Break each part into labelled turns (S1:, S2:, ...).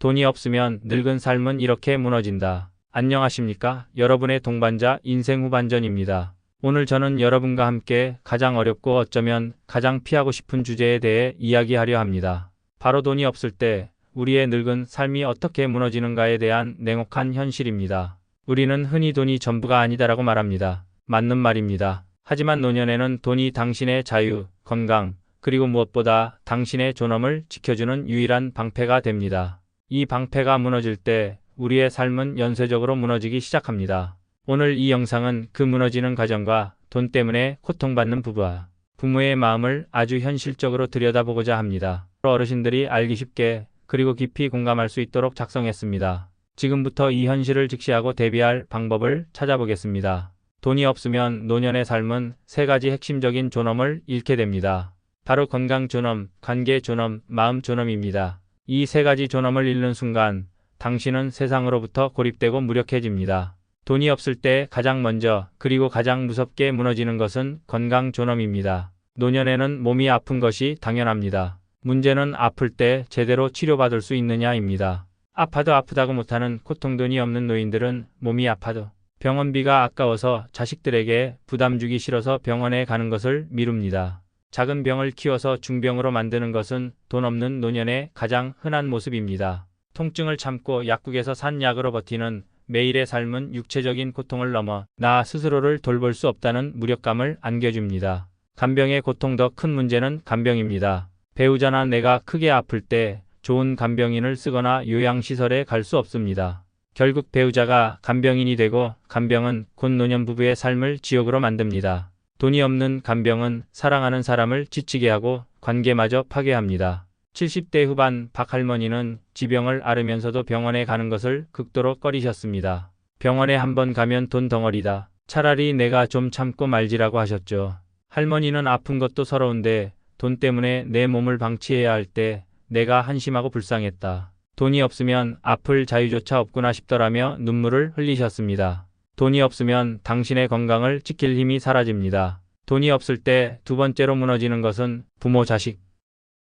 S1: 돈이 없으면 늙은 삶은 이렇게 무너진다. 안녕하십니까? 여러분의 동반자 인생 후반전입니다. 오늘 저는 여러분과 함께 가장 어렵고 어쩌면 가장 피하고 싶은 주제에 대해 이야기하려 합니다. 바로 돈이 없을 때 우리의 늙은 삶이 어떻게 무너지는가에 대한 냉혹한 현실입니다. 우리는 흔히 돈이 전부가 아니다라고 말합니다. 맞는 말입니다. 하지만 노년에는 돈이 당신의 자유, 건강, 그리고 무엇보다 당신의 존엄을 지켜주는 유일한 방패가 됩니다. 이 방패가 무너질 때 우리의 삶은 연쇄적으로 무너지기 시작합니다. 오늘 이 영상은 그 무너지는 가정과 돈 때문에 고통받는 부부와 부모의 마음을 아주 현실적으로 들여다보고자 합니다. 어르신들이 알기 쉽게 그리고 깊이 공감할 수 있도록 작성했습니다. 지금부터 이 현실을 직시하고 대비할 방법을 찾아보겠습니다. 돈이 없으면 노년의 삶은 세 가지 핵심적인 존엄을 잃게 됩니다. 바로 건강 존엄, 관계 존엄, 마음 존엄입니다. 이 세 가지 존엄을 잃는 순간 당신은 세상으로부터 고립되고 무력해집니다. 돈이 없을 때 가장 먼저 그리고 가장 무섭게 무너지는 것은 건강 존엄입니다. 노년에는 몸이 아픈 것이 당연합니다. 문제는 아플 때 제대로 치료받을 수 있느냐입니다. 아파도 아프다고 못하는 고통돈이 없는 노인들은 몸이 아파도 병원비가 아까워서 자식들에게 부담 주기 싫어서 병원에 가는 것을 미룹니다. 작은 병을 키워서 중병으로 만드는 것은 돈 없는 노년의 가장 흔한 모습입니다. 통증을 참고 약국에서 산 약으로 버티는 매일의 삶은 육체적인 고통을 넘어 나 스스로를 돌볼 수 없다는 무력감을 안겨줍니다. 간병의 고통 더 큰 문제는 간병입니다. 배우자나 내가 크게 아플 때 좋은 간병인을 쓰거나 요양시설에 갈 수 없습니다. 결국 배우자가 간병인이 되고 간병은 곧 노년 부부의 삶을 지옥으로 만듭니다. 돈이 없는 간병은 사랑하는 사람을 지치게 하고 관계마저 파괴합니다. 70대 후반 박 할머니는 지병을 앓으면서도 병원에 가는 것을 극도로 꺼리셨습니다. 병원에 한번 가면 돈 덩어리다. 차라리 내가 좀 참고 말지라고 하셨죠. 할머니는 아픈 것도 서러운데 돈 때문에 내 몸을 방치해야 할 때 내가 한심하고 불쌍했다. 돈이 없으면 아플 자유조차 없구나 싶더라며 눈물을 흘리셨습니다. 돈이 없으면 당신의 건강을 지킬 힘이 사라집니다. 돈이 없을 때 두 번째로 무너지는 것은 부모 자식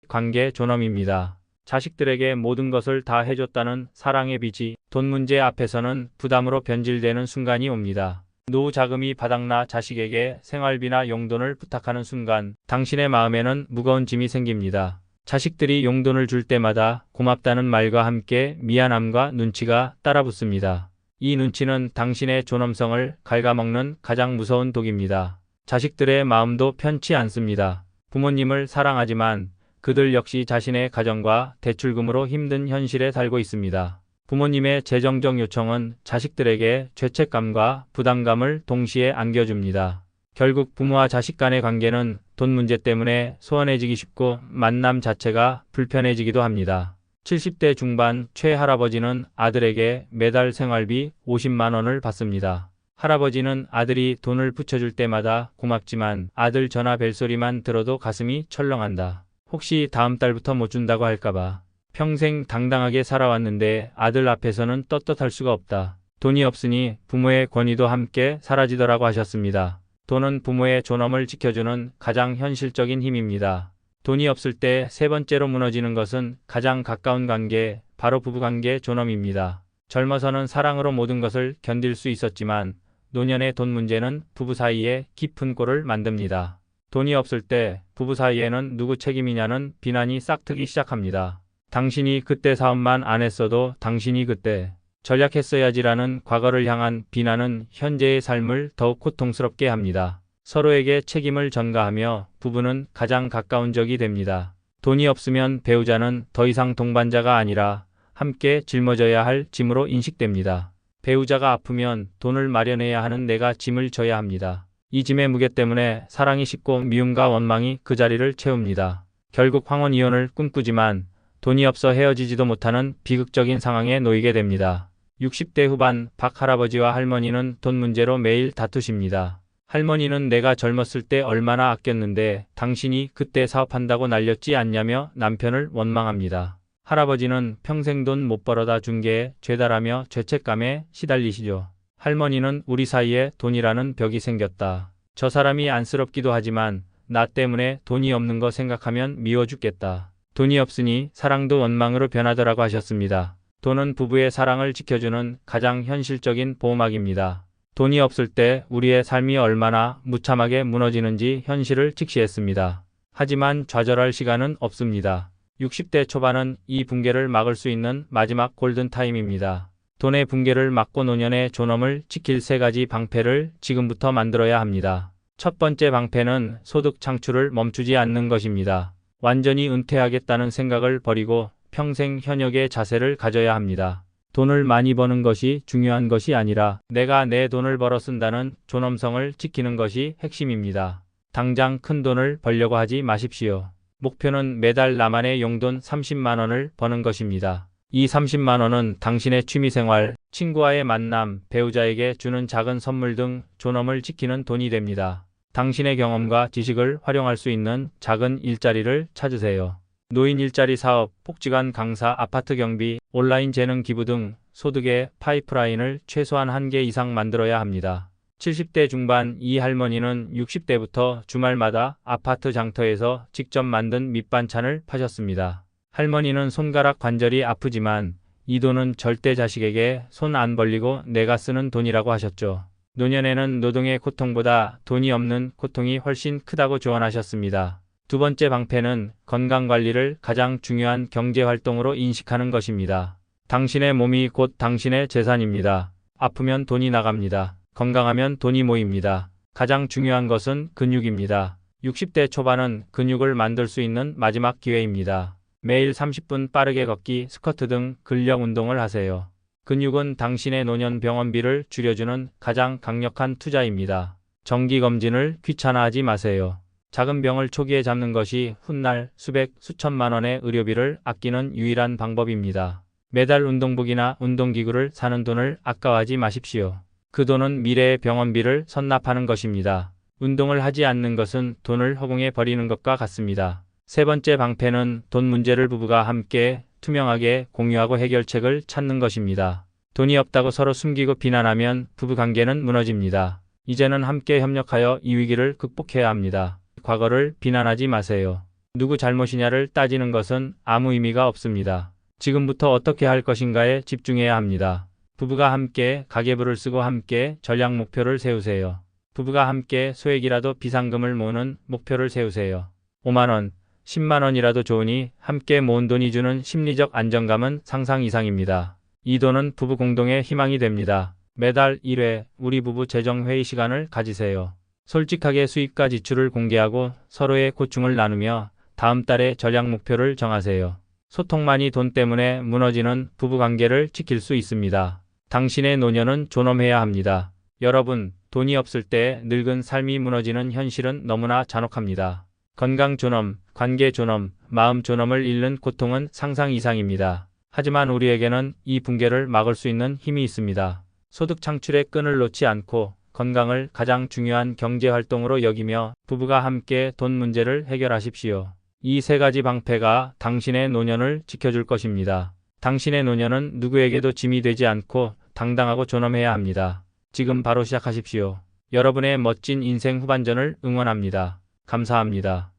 S1: 관계 존엄입니다. 자식들에게 모든 것을 다 해줬다는 사랑의 빚이 돈 문제 앞에서는 부담으로 변질되는 순간이 옵니다. 노후 자금이 바닥나 자식에게 생활비나 용돈을 부탁하는 순간 당신의 마음에는 무거운 짐이 생깁니다. 자식들이 용돈을 줄 때마다 고맙다는 말과 함께 미안함과 눈치가 따라붙습니다. 이 눈치는 당신의 존엄성을 갉아먹는 가장 무서운 독입니다. 자식들의 마음도 편치 않습니다. 부모님을 사랑하지만 그들 역시 자신의 가정과 대출금으로 힘든 현실에 살고 있습니다. 부모님의 재정적 요청은 자식들에게 죄책감과 부담감을 동시에 안겨줍니다. 결국 부모와 자식 간의 관계는 돈 문제 때문에 소원해지기 쉽고 만남 자체가 불편해지기도 합니다. 70대 중반 최 할아버지는 아들에게 매달 생활비 50만 원을 받습니다. 할아버지는 아들이 돈을 붙여줄 때마다 고맙지만 아들 전화 벨소리만 들어도 가슴이 철렁한다. 혹시 다음 달부터 못 준다고 할까봐. 평생 당당하게 살아왔는데 아들 앞에서는 떳떳할 수가 없다. 돈이 없으니 부모의 권위도 함께 사라지더라고 하셨습니다. 돈은 부모의 존엄을 지켜주는 가장 현실적인 힘입니다. 돈이 없을 때 세 번째로 무너지는 것은 가장 가까운 관계, 바로 부부관계 존엄입니다. 젊어서는 사랑으로 모든 것을 견딜 수 있었지만 노년의 돈 문제는 부부 사이에 깊은 골을 만듭니다. 돈이 없을 때 부부 사이에는 누구 책임이냐는 비난이 싹트기 시작합니다. 당신이 그때 사업만 안 했어도 당신이 그때 전략했어야지라는 과거를 향한 비난은 현재의 삶을 더욱 고통스럽게 합니다. 서로에게 책임을 전가하며 부부는 가장 가까운 적이 됩니다. 돈이 없으면 배우자는 더 이상 동반자가 아니라 함께 짊어져야 할 짐으로 인식됩니다. 배우자가 아프면 돈을 마련해야 하는 내가 짐을 져야 합니다. 이 짐의 무게 때문에 사랑이 식고 미움과 원망이 그 자리를 채웁니다. 결국 황혼 이혼을 꿈꾸지만 돈이 없어 헤어지지도 못하는 비극적인 상황에 놓이게 됩니다. 60대 후반 박 할아버지와 할머니는 돈 문제로 매일 다투십니다. 할머니는 내가 젊었을 때 얼마나 아꼈는데 당신이 그때 사업한다고 날렸지 않냐며 남편을 원망합니다. 할아버지는 평생 돈 못 벌어다 준 게 죄다라며 죄책감에 시달리시죠. 할머니는 우리 사이에 돈이라는 벽이 생겼다. 저 사람이 안쓰럽기도 하지만 나 때문에 돈이 없는 거 생각하면 미워 죽겠다. 돈이 없으니 사랑도 원망으로 변하더라고 하셨습니다. 돈은 부부의 사랑을 지켜주는 가장 현실적인 보호막입니다. 돈이 없을 때 우리의 삶이 얼마나 무참하게 무너지는지 현실을 직시했습니다. 하지만 좌절할 시간은 없습니다. 60대 초반은 이 붕괴를 막을 수 있는 마지막 골든타임입니다. 돈의 붕괴를 막고 노년의 존엄을 지킬 세 가지 방패를 지금부터 만들어야 합니다. 첫 번째 방패는 소득 창출을 멈추지 않는 것입니다. 완전히 은퇴하겠다는 생각을 버리고 평생 현역의 자세를 가져야 합니다. 돈을 많이 버는 것이 중요한 것이 아니라 내가 내 돈을 벌어 쓴다는 존엄성을 지키는 것이 핵심입니다. 당장 큰 돈을 벌려고 하지 마십시오. 목표는 매달 나만의 용돈 30만 원을 버는 것입니다. 이 30만 원은 당신의 취미생활, 친구와의 만남, 배우자에게 주는 작은 선물 등 존엄을 지키는 돈이 됩니다. 당신의 경험과 지식을 활용할 수 있는 작은 일자리를 찾으세요. 노인 일자리 사업, 복지관 강사, 아파트 경비, 온라인 재능 기부 등 소득의 파이프라인을 최소한 한 개 이상 만들어야 합니다. 70대 중반 이 할머니는 60대부터 주말마다 아파트 장터에서 직접 만든 밑반찬을 파셨습니다. 할머니는 손가락 관절이 아프지만 이 돈은 절대 자식에게 손 안 벌리고 내가 쓰는 돈이라고 하셨죠. 노년에는 노동의 고통보다 돈이 없는 고통이 훨씬 크다고 조언하셨습니다. 두 번째 방패는 건강 관리를 가장 중요한 경제 활동으로 인식하는 것입니다. 당신의 몸이 곧 당신의 재산입니다. 아프면 돈이 나갑니다. 건강하면 돈이 모입니다. 가장 중요한 것은 근육입니다. 60대 초반은 근육을 만들 수 있는 마지막 기회입니다. 매일 30분 빠르게 걷기, 스쿼트 등 근력 운동을 하세요. 근육은 당신의 노년 병원비를 줄여주는 가장 강력한 투자입니다. 정기 검진을 귀찮아하지 마세요. 작은 병을 초기에 잡는 것이 훗날 수백, 수천만 원의 의료비를 아끼는 유일한 방법입니다. 매달 운동복이나 운동기구를 사는 돈을 아까워하지 마십시오. 그 돈은 미래의 병원비를 선납하는 것입니다. 운동을 하지 않는 것은 돈을 허공에 버리는 것과 같습니다. 세 번째 방패는 돈 문제를 부부가 함께 투명하게 공유하고 해결책을 찾는 것입니다. 돈이 없다고 서로 숨기고 비난하면 부부 관계는 무너집니다. 이제는 함께 협력하여 이 위기를 극복해야 합니다. 과거를 비난하지 마세요. 누구 잘못이냐를 따지는 것은 아무 의미가 없습니다. 지금부터 어떻게 할 것인가에 집중해야 합니다. 부부가 함께 가계부를 쓰고 함께 전략 목표를 세우세요. 부부가 함께 소액이라도 비상금을 모으는 목표를 세우세요. 5만원, 10만원이라도 좋으니 함께 모은 돈이 주는 심리적 안정감은 상상 이상입니다. 이 돈은 부부 공동의 희망이 됩니다. 매달 1회 우리 부부 재정 회의 시간을 가지세요. 솔직하게 수입과 지출을 공개하고 서로의 고충을 나누며 다음 달에 전략 목표를 정하세요. 소통만이 돈 때문에 무너지는 부부 관계를 지킬 수 있습니다. 당신의 노년은 존엄해야 합니다. 여러분, 돈이 없을 때 늙은 삶이 무너지는 현실은 너무나 잔혹합니다. 건강 존엄, 관계 존엄, 마음 존엄을 잃는 고통은 상상 이상입니다. 하지만 우리에게는 이 붕괴를 막을 수 있는 힘이 있습니다. 소득 창출의 끈을 놓지 않고 건강을 가장 중요한 경제 활동으로 여기며 부부가 함께 돈 문제를 해결하십시오. 이 세 가지 방패가 당신의 노년을 지켜줄 것입니다. 당신의 노년은 누구에게도 짐이 되지 않고 당당하고 존엄해야 합니다. 지금 바로 시작하십시오. 여러분의 멋진 인생 후반전을 응원합니다. 감사합니다.